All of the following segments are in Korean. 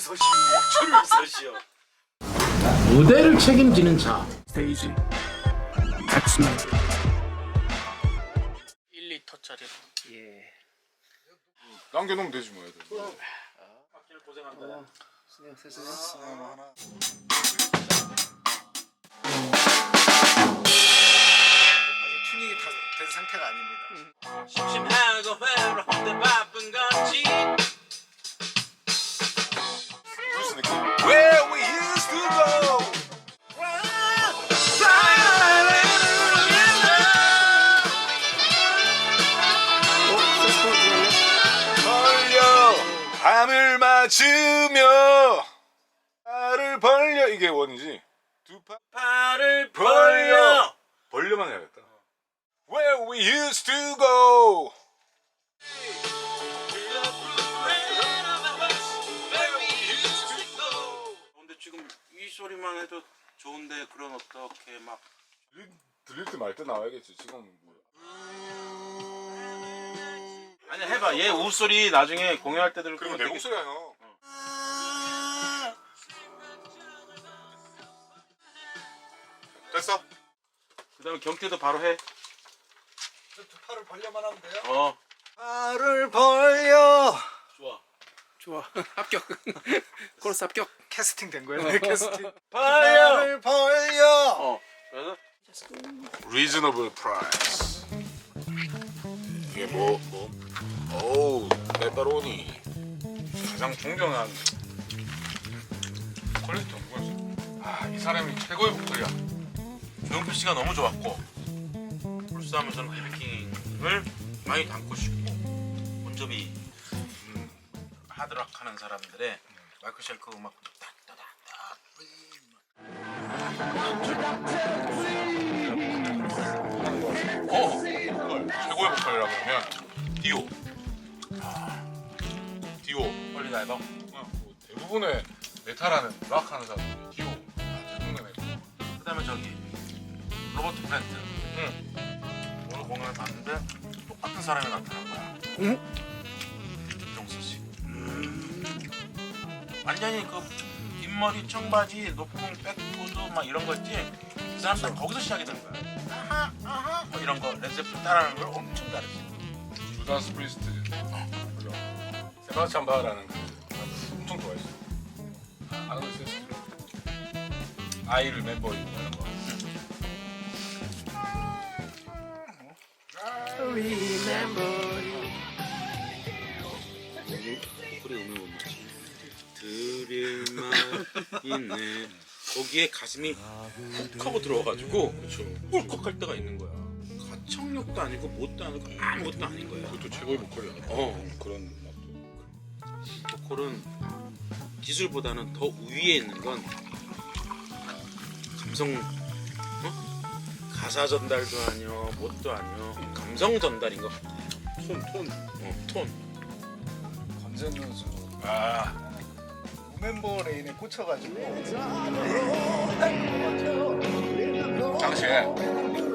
서시오. 줄을 서시오. 무대를 책임지는 자 스테이지 닥치면 1리터짜리. 예 남겨놓으면 되지 뭐 애들. 박진을 고생한다. 스네어 세스네요 하나. 아직 튜닝이 다 된 상태가 아닙니다. 심심하고 외로운데 바쁜 건지. 밤을 맞으며 팔을 벌려 이게 원이지. 두 팔. 발을 벌려. 벌려만 해야겠다. Where we used to go. 근데 지금 이 소리만 해도 좋은데 그런 어떻게 막 들릴, 때 말 때 나와야겠지. 지금 뭐. 아니 해봐 얘 웃소리 나중에 공연할 때 들을 그리고 거면 내 되게 목소리야 형. 됐어? 그다음에 경태도 바로 해. 두 팔을 벌려만 하면 돼요? 어 팔을 벌려. 좋아. 좋아 합격 코러스 합격 캐스팅 된 거예요? 네, 캐스팅. 팔을 벌려. 어 그래서 Reasonable price. 이 게 뭐 뭐? 오우 페퍼로니 가장 존경한 퀄리티 누구였어? 아 이 사람이 최고의 보컬이야. 조용필 씨가 너무 좋았고 불스하면서는 비비킹을 많이 담고 싶고 본조비 음, 하드락 하는 사람들의 마이클 쉘크 음악 딱딱딱 최고의 보컬이라고 하면 디오. 아, 디오. 빨리 그냥 뭐 대부분의 메탈하는 락하는 사람들이 디오. 아, 대부분의 메탈. 그 다음에 저기 로버트 프렌트 응. 오늘 공연을 봤는데 똑같은 사람이 나타난 거야 응? 김종수 씨 완전히 그 뒷머리 청바지 높은 백구드 막 이런 거 있지 그 사람 딱 거기서 시작이 되는 거야 아하 아하 뭐 이런 거 레드제플 따라하는 걸 엄청 잘했지 주다스 프리스트. 그죠? 세바스찬 바라는 그 엄청 좋아했어. 아는 거 있어요? 아이를 멤버 이고 뭐 이런 거. 소리 오면 못 맞지 들일만 있네 거기에 가슴이 훅 하고 들어와가지고 울컥할 때가 있는 거야 가창력도 아니고 뭣도 아니고 아무것도 아닌 거야 그것도 최고의 보컬이야. 어 그런 맛도. 보컬은 기술보다는 더 위에 있는 건 감성 어? 가사 전달도 아니요 뭣도 아니요 감성 전달인 것 같아 톤, 톤. 어, 톤 권재현 선수 아, 멤버 레인에 꽂혀가지고 당시에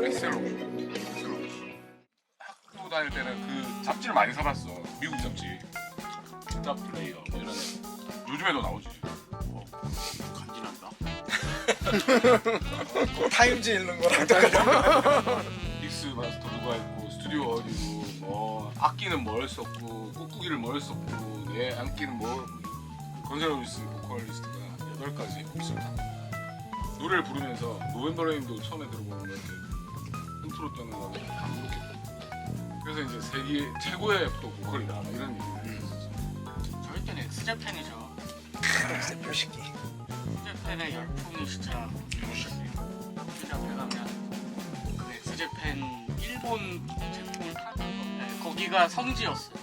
엑셀로. 학교 다닐 때는 그 잡지를 많이 사봤어. 미국 잡지. 스타 플레이어 뭐 이런 애. 요즘에도 나오지. 간지난다 타임즈 읽는 거랑 똑같아. 믹스 마스터 누가 있고 스튜디오 어디고 뭐 악기는 뭘 썼고 꾹꾹이를 뭘 썼고 얘 악기는 뭐 건설로리스 보컬리스트가 8가지 있었다 노래를 부르면서 노벤버 레인도 처음에 들어보는 거 이렇게 인트로 때는 감동했고 그래서 이제 세계 최고의 또 보컬이다 막 이런 얘기를 했었지 저희 때는 엑스제팬이죠. 표식기. 엑스제팬의 열풍이 진짜 우리 앞에 가면 그 엑스제팬 일본 제품을 파는 거 네, 거기가 성지였어요.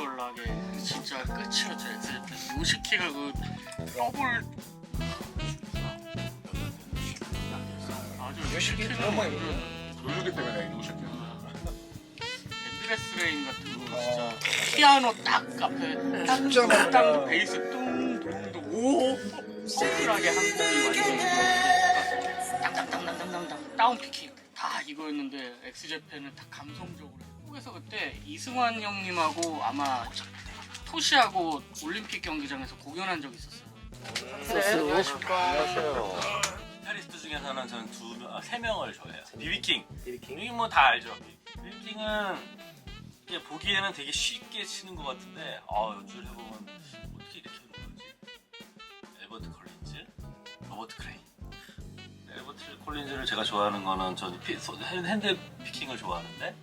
비주얼하게 진짜 끝이었죠 엑스제팬. 요시키가 그 더블 아주 요시키? 요시키는 너무 그 조주기 때문에 이노셨냐 에드레스 레인 같은 거 진짜 피아노 딱 앞에 딱 숫자만 딱 그냥. 베이스 뚱뚱뚱. 오 퍼플하게 한 곡이 완전 땅땅땅땅땅땅 다운 피킹 다 이거였는데 엑스제팬은 다 감성적으로 한국에서 그때 이승환 형님하고 아마 토시하고 올림픽 경기장에서 공연한 적 있었어요. 기타리스트 중에서는 저는 두, 명- 아, 세 명을 좋아해요. 비비킹. 비비킹 뭐다 알죠. 비비킹은 이게 보기에는 되게 쉽게 치는 것 같은데, 아 연주를 해보면 어떻게 이렇게 하는 거지? 엘버트 콜린즈, 로버트 크레인. 엘버트 콜린즈를 제가 좋아하는 거는 저는 피, 소- 핸- 핸드 피킹을 좋아하는데,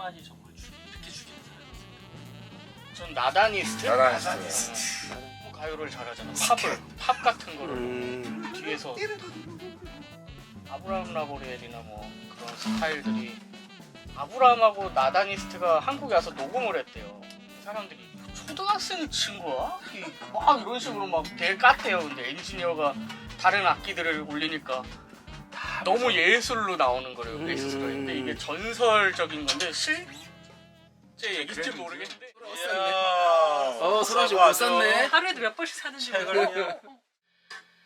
손맛이 정말 죽이 이렇게 죽이는 사람이었어요. 전 나다니스트? 나다니스트. 뭐 가요를 잘하잖아. 팝을 팝 같은 거를 음. 뒤에서 아브라함 라보리엘이나 뭐 그런 스타일들이 아브라함하고 나다니스트가 한국에 와서 녹음을 했대요. 사람들이 초등학생 친구야? 이- 막 이런 식으로 막 되게 깠대요. 근데 엔지니어가 다른 악기들을 올리니까 너무 예술로 나오는 거래요. 베이스가. 근데 이게 전설적인 건데 실제 얘기인지 모르겠는데. 어 소라 씨못 샀네. 하루에도 몇 번씩 사는지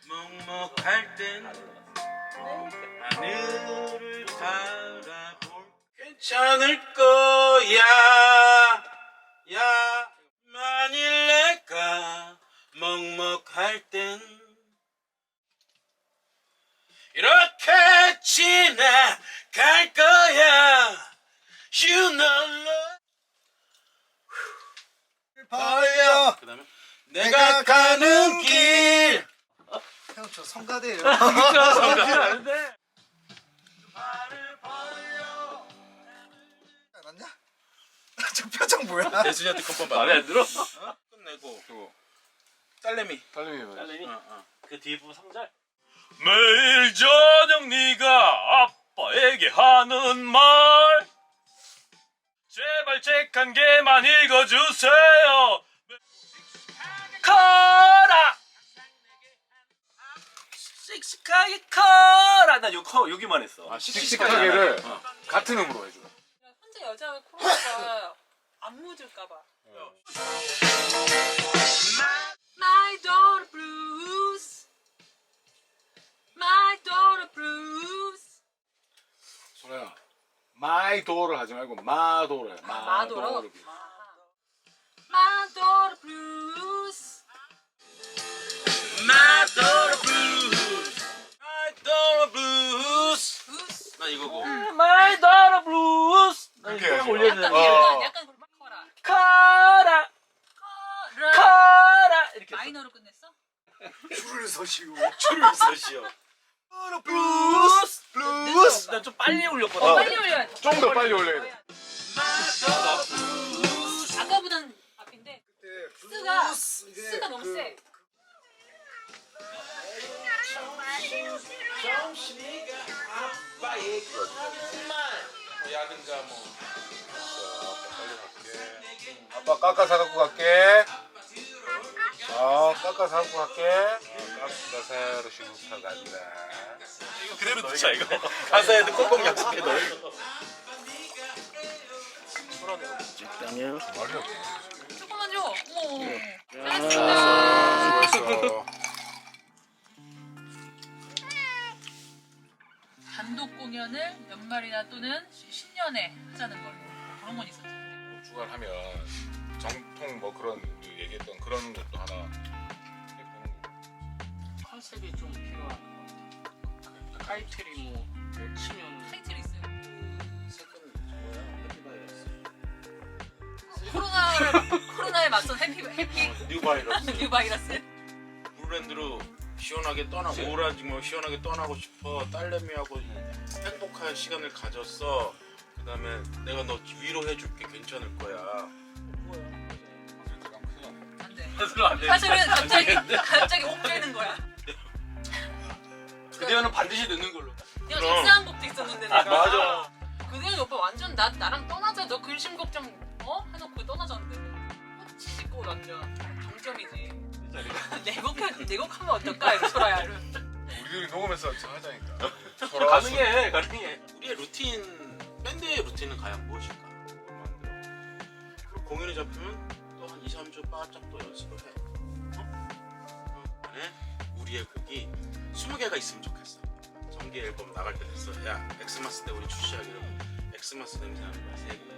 먹먹할 땐 하늘을 바라볼 괜찮을 거야 야 만일 내가 먹먹할 땐 이렇게 지나갈 거야 You know love 봐요. 그 다음에 내가 가는 길 형 저 성가대예요. 알았냐? 저 표정 뭐야? 대수지한테 컨펌 받아 안 들어? 끝내고 그거 딸내미 딸내미 뭐 딸내미? 어, 어. 그 뒤에 부분 3절 매일 저녁 네가 아빠에게 하는 말. 제발 책 한 개만 읽어주세요. 커라! 씩씩하게 커라! 나 요, 커, 여기만 했어. 아, 씩씩하게를 같은 음으로 해줘. 혼자 여자 코로나가 안 묻을까봐. My daughter blues My daughter blues 소라야, 마이도를 하지 말고 마도를. 해. 마도로? 마도를. My daughter blues My daughter blues My daughter blues blues 난 이거고 My daughter blues 그렇게 해야지. 올렸는데 약간 어. 약간 약간 커라 커라 커라 커라 이렇게 했어. 마이너로 끝냈어? 줄을 서시오. 줄을 서시오 블루스 블루스. 나 좀 빨리 올렸거든. 어, 빨리 올려야 돼 좀 더 빨리 올려야 돼. 아까보단 앞인데 이게 쓰가 너무 그- 세뭐 아빠 깎아 사갖고 갈게. 어, 깎아 사갖고 갈게. 깎아 사러 간다. 그대로 넣자 이거. 가사에도 꼭꼭 약속해 넣어 적당해요. 말이 없네. 조금만 줘 어머 아, 수고했어. 단독 공연을 연말이나 또는 시- 신년에 하자는 걸로 그런 건 있었죠. 주간 하면 정통 뭐 그런 우리 얘기했던 그런 것도 하나 해보는 거. 컨셉이 좀 필요한. 타이틀이 뭐, 뭐 치면 타이틀 있어요. 코로나를 코로나에 맞선 해피 해피 뉴 바이러스 뉴 바이러스. 브랜드로 시원하게 떠나 우울하지 뭐 시원하게 떠나고 싶어 딸내미하고 행복할 시간을 가졌어 그 다음에 내가 너 위로해줄게 괜찮을 거야 안 돼. 사실은 안 돼. 사실은 갑자기 갑자기 옥되는 거야. 그대는 반드시 넣는 걸로. 내가 그럼. 입사한 곡도 있었는데 내가. 맞아. 그대는 오빠 완전 나 나랑 떠나자. 너 근심 걱정 어 해놓고 떠나자는데. 지고 완전 동점이지. 내곡 내곡하면 어떨까 이거 소라야. 우리들이 녹음해서 저 하자니까. 가능해, 가능해. 우리의 루틴 밴드의 루틴은 과연 무엇일까. 그리고 공연이 잡히면 또 한 2, 3주 바짝 또 연습을 해 어? 어? 안 해? 우리의 곡이 20개가 있으면 좋겠어. 정기 앨범 나갈 때 됐어. 야 엑스마스 때 우리 출시하기로 엑스마스 냄새 나는 거야 세 개.